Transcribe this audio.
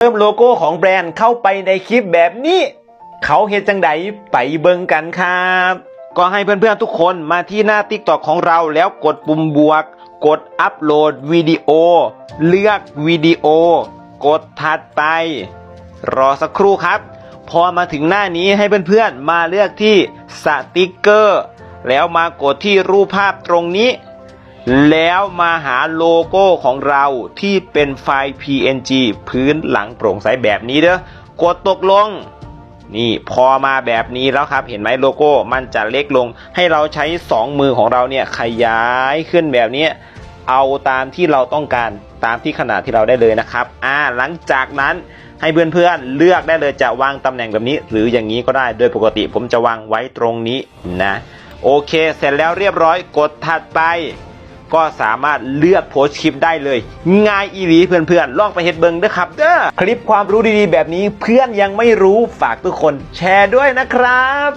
เติมโลโก้ของแบรนด์เข้าไปในคลิปแบบนี้ เขาเฮ็ดจังไดไปเบิ่งกันครับ ก็ให้เพื่อนๆทุกคนมาที่หน้า t ิ k t o k ของเราแล้วกดปุ่มบวก กดอัปโหลดวิดีโอ เลือกวิดีโอ กดถัดไป รอสักครู่ครับ พอมาถึงหน้านี้ให้เพื่อนๆมาเลือกที่สติกเกอร์ แล้วมากดที่รูปภาพตรงนี้ แล้วมาหาโลโก้ของเราที่เป็นไฟล์ PNG พื้นหลังโปร่งใสแบบนี้เด้อกดตกลง นี่พอมาแบบนี้แล้วครับ เห็นไหมโลโก้มันจะเล็กลง ให้เราใช้ 2 มือของเราเนี่ยขยายขึ้นแบบนี้ เอาตามที่เราต้องการตามที่ขนาดที่เราได้เลยนะครับ อ่า หลังจากนั้นให้เพื่อนๆเลือกได้เลยจะวางตำแหน่งแบบนี้ หรืออย่างนี้ก็ได้โดยปกติผมจะวางไว้ตรงนี้นะ โอเค เสร็จแล้วเรียบร้อยกดถัดไป ก็สามารถเลือกโพสต์คลิปได้เลย ง่ายอีหลีเพื่อนๆลองไปเฮ็ดเบิงด้อครับเด้อคลิปความรู้ดีๆ แบบนี้เพื่อนยังไม่รู้ฝากทุกคนแชร์ด้วยนะครับ